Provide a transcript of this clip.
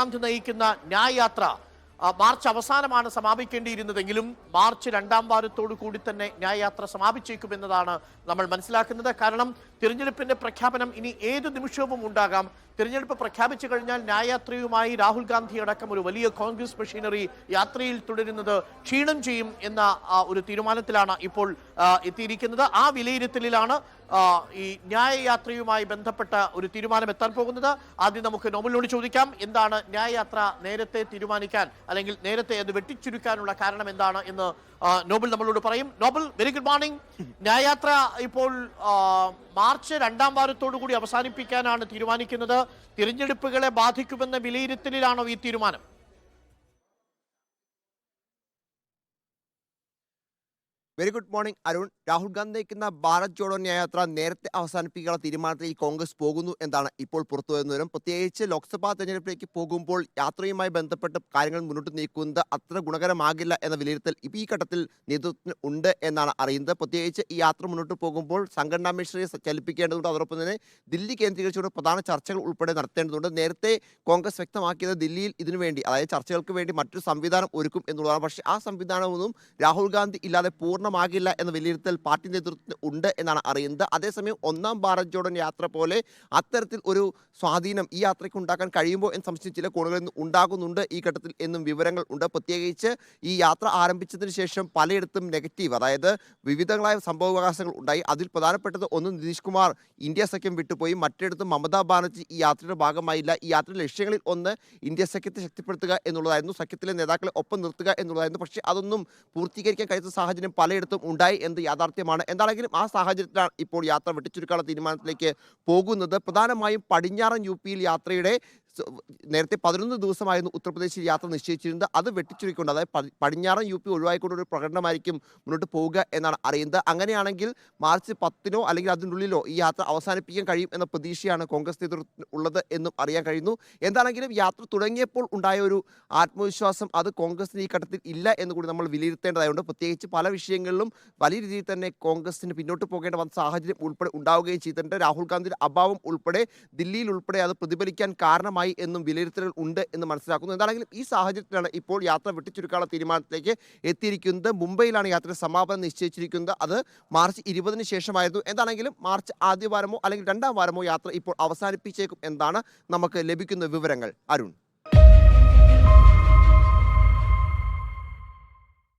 ഗാന്ധി നയിക്കുന്ന ന്യായ് യാത്ര മാർച്ച് അവസാനമാണ് സമാപിക്കേണ്ടിയിരുന്നതെങ്കിലും മാർച്ച് രണ്ടാം വാരത്തോടു കൂടി തന്നെ ന്യായയാത്ര സമാപിച്ചേക്കുമെന്നതാണ് നമ്മൾ മനസ്സിലാക്കുന്നത്. കാരണം തിരഞ്ഞെടുപ്പിന്റെ പ്രഖ്യാപനം ഇനി ഏത് നിമിഷവും ഉണ്ടാകാം. തിരഞ്ഞെടുപ്പ് പ്രഖ്യാപിച്ചു കഴിഞ്ഞാൽ ന്യായയാത്രയുമായി രാഹുൽ ഗാന്ധി അടക്കം ഒരു വലിയ കോൺഗ്രസ് മെഷീനറി യാത്രയിൽ തുടരുന്നത് ക്ഷീണം ചെയ്യും എന്ന ഒരു തീരുമാനത്തിലാണ് ഇപ്പോൾ എത്തിയിരിക്കുന്നത്. ആ വിലയിരുത്തലിലാണ് ഈ ന്യായയാത്രയുമായി ബന്ധപ്പെട്ട ഒരു തീരുമാനം എത്താൻ പോകുന്നത്. ആദ്യം നമുക്ക് നോമലിനോട് ചോദിക്കാം എന്താണ് ന്യായയാത്ര നേരത്തെ തീരുമാനിക്കാൻ അല്ലെങ്കിൽ നേരത്തെ അത് വെട്ടിച്ചുരുക്കാനുള്ള കാരണം എന്താണ് എന്ന് നോബൽ നമ്മളോട് പറയും. നോബൽ വെരി ഗുഡ് മോർണിംഗ് ന്യായയാത്ര ഇപ്പോൾ മാർച്ച് രണ്ടാം വാരത്തോടു കൂടി അവസാനിപ്പിക്കാനാണ് തീരുമാനിക്കുന്നത്. തിരഞ്ഞെടുപ്പുകളെ ബാധിക്കുമെന്ന വിലയിരുത്തലിലാണോ ഈ തീരുമാനം? Very good morning Arun Rahul Gandhi നയിക്കുന്ന ഭാരത് ജോഡോ ന്യായയാത്ര നേരത്തെ അവസാനിപ്പിക്കാനുള്ള തീരുമാനത്തിൽ കോൺഗ്രസ് പോകുന്നു എന്നാണ് ഇപ്പോൾ പുറത്തു വരുന്നവരും പ്രത്യേകിച്ച് ലോക്സഭാ തെരഞ്ഞെടുപ്പിലേക്ക് പോകുമ്പോൾ യാത്രയുമായി ബന്ധപ്പെട്ട് കാര്യങ്ങൾ മുന്നോട്ട് നീക്കുന്നത് അത്ര ഗുണകരമാകില്ല എന്ന വിലയിരുത്തൽ ഈ ഘട്ടത്തിൽ നേതൃത്വത്തിന് ഉണ്ട് എന്നാണ് അറിയുന്നത്. പ്രത്യേകിച്ച് ഈ യാത്ര മുന്നോട്ട് പോകുമ്പോൾ സംഘടനാ മിഷറി ചലിപ്പിക്കേണ്ടതുണ്ട്. അതോടൊപ്പം തന്നെ ദില്ലി കേന്ദ്രീകരിച്ചുകൊണ്ട് പ്രധാന ചർച്ചകൾ ഉൾപ്പെടെ നടത്തേണ്ടതുണ്ട്. നേരത്തെ കോൺഗ്രസ് വ്യക്തമാക്കിയത് ദില്ലിയിൽ ഇതിനുവേണ്ടി അതായത് ചർച്ചകൾക്ക് വേണ്ടി മറ്റൊരു സംവിധാനം ഒരുക്കും എന്നുള്ളതാണ്. പക്ഷേ ആ സംവിധാനമൊന്നും രാഹുൽ ഗാന്ധി ഇല്ലാതെ പൂർണമാകില്ല എന്ന വിലയിരുത്തൽ പാർട്ടി നേതൃത്വത്തിന് ഉണ്ട് എന്നാണ് അറിയുന്നത്. അതേസമയം ഒന്നാം ഭാരത് ജോഡൻ യാത്ര പോലെ അത്തരത്തിൽ ഒരു സ്വാധീനം ഈ യാത്രയ്ക്ക് ഉണ്ടാക്കാൻ കഴിയുമോ എന്ന് സംശയം ചില കോണുകളിൽ നിന്ന് ഉണ്ടാകുന്നുണ്ട്. ഈ ഘട്ടത്തിൽ എന്നും വിവരങ്ങൾ ഉണ്ട്. പ്രത്യേകിച്ച് ഈ യാത്ര ആരംഭിച്ചതിന് ശേഷം പലയിടത്തും നെഗറ്റീവ് അതായത് വിവിധങ്ങളായ സംഭവവികാസങ്ങൾ ഉണ്ടായി. അതിൽ പ്രധാനപ്പെട്ടത് ഒന്ന് നിതീഷ് കുമാർ ഇന്ത്യ സഖ്യം വിട്ടുപോയി. മറ്റിടത്ത് മമതാ ബാനർജി ഈ യാത്രയുടെ ഭാഗമായില്ല. ഈ യാത്രയുടെ ലക്ഷ്യങ്ങളിൽ ഒന്ന് ഇന്ത്യ സഖ്യത്തെ ശക്തിപ്പെടുത്തുക എന്നുള്ളതായിരുന്നു. സഖ്യത്തിലെ നേതാക്കളെ ഒപ്പം നിർത്തുക എന്നുള്ളതായിരുന്നു. പക്ഷേ അതൊന്നും പൂർത്തീകരിക്കാൻ കഴിയാത്ത സാഹചര്യം പലയിടത്തും ഉണ്ടായി എന്ന് യാഥാർത്ഥ്യമാണ്. എന്താണെങ്കിലും ആ സാഹചര്യത്തിലാണ് ഇപ്പോൾ യാത്ര വെട്ടിച്ചുരുക്കാനുള്ള തീരുമാനത്തിലേക്ക് പോകുന്നത്. പ്രധാനമായും പടിഞ്ഞാറൻ യു പിയിൽ യാത്രയുടെ നേരത്തെ പതിനൊന്ന് ദിവസമായിരുന്നു ഉത്തർപ്രദേശിൽ യാത്ര നിശ്ചയിച്ചിരുന്നത്. അത് വെട്ടിച്ചുരുക്കൊണ്ട് അതായത് പടിഞ്ഞാറൻ യു പി ഒഴിവായിക്കൊണ്ടൊരു പ്രകടനമായിരിക്കും മുന്നോട്ട് പോവുക എന്നാണ് അറിയുന്നത്. അങ്ങനെയാണെങ്കിൽ മാർച്ച് പത്തിനോ അല്ലെങ്കിൽ അതിനുള്ളിലോ ഈ യാത്ര അവസാനിപ്പിക്കാൻ കഴിയും എന്ന പ്രതീക്ഷയാണ് കോൺഗ്രസ് നേതൃത്വത്തിന് ഉള്ളത് എന്നും അറിയാൻ കഴിയുന്നു. എന്താണെങ്കിലും യാത്ര തുടങ്ങിയപ്പോൾ ഉണ്ടായ ഒരു ആത്മവിശ്വാസം അത് കോൺഗ്രസിന് ഈ ഘട്ടത്തിൽ ഇല്ല എന്ന് കൂടി നമ്മൾ വിലയിരുത്തേണ്ടതായുണ്ട്. പ്രത്യേകിച്ച് പല വിഷയങ്ങളിലും വലിയ രീതിയിൽ തന്നെ കോൺഗ്രസിന് പിന്നോട്ട് പോകേണ്ട വന്ന സാഹചര്യം ഉൾപ്പെടെ ഉണ്ടാവുകയും ചെയ്തിട്ടുണ്ട്. രാഹുൽ ഗാന്ധിയുടെ അഭാവം ഉൾപ്പെടെ ദില്ലിയിൽ ഉൾപ്പെടെ അത് പ്രതിഫലിക്കാൻ കാരണമായി എന്നും വിലയിരുത്തലുകൾ ഉണ്ട് എന്ന് മനസ്സിലാക്കുന്നു. എന്താണെങ്കിലും ഈ സാഹചര്യത്തിലാണ് ഇപ്പോൾ യാത്ര വെട്ടിച്ചുരുക്കാനുള്ള തീരുമാനത്തിലേക്ക് എത്തിയിരിക്കുന്നത്. മുംബൈയിലാണ് യാത്ര സമാപനം നിശ്ചയിച്ചിരിക്കുന്നത്. അത് മാർച്ച് ഇരുപതിന് ശേഷമായിരുന്നു. എന്താണെങ്കിലും മാർച്ച് ആദ്യ വാരമോ അല്ലെങ്കിൽ രണ്ടാം വാരമോ യാത്ര ഇപ്പോൾ അവസാനിപ്പിച്ചേക്കും എന്നാണ് നമുക്ക് ലഭിക്കുന്ന വിവരങ്ങൾ. അരുൺ.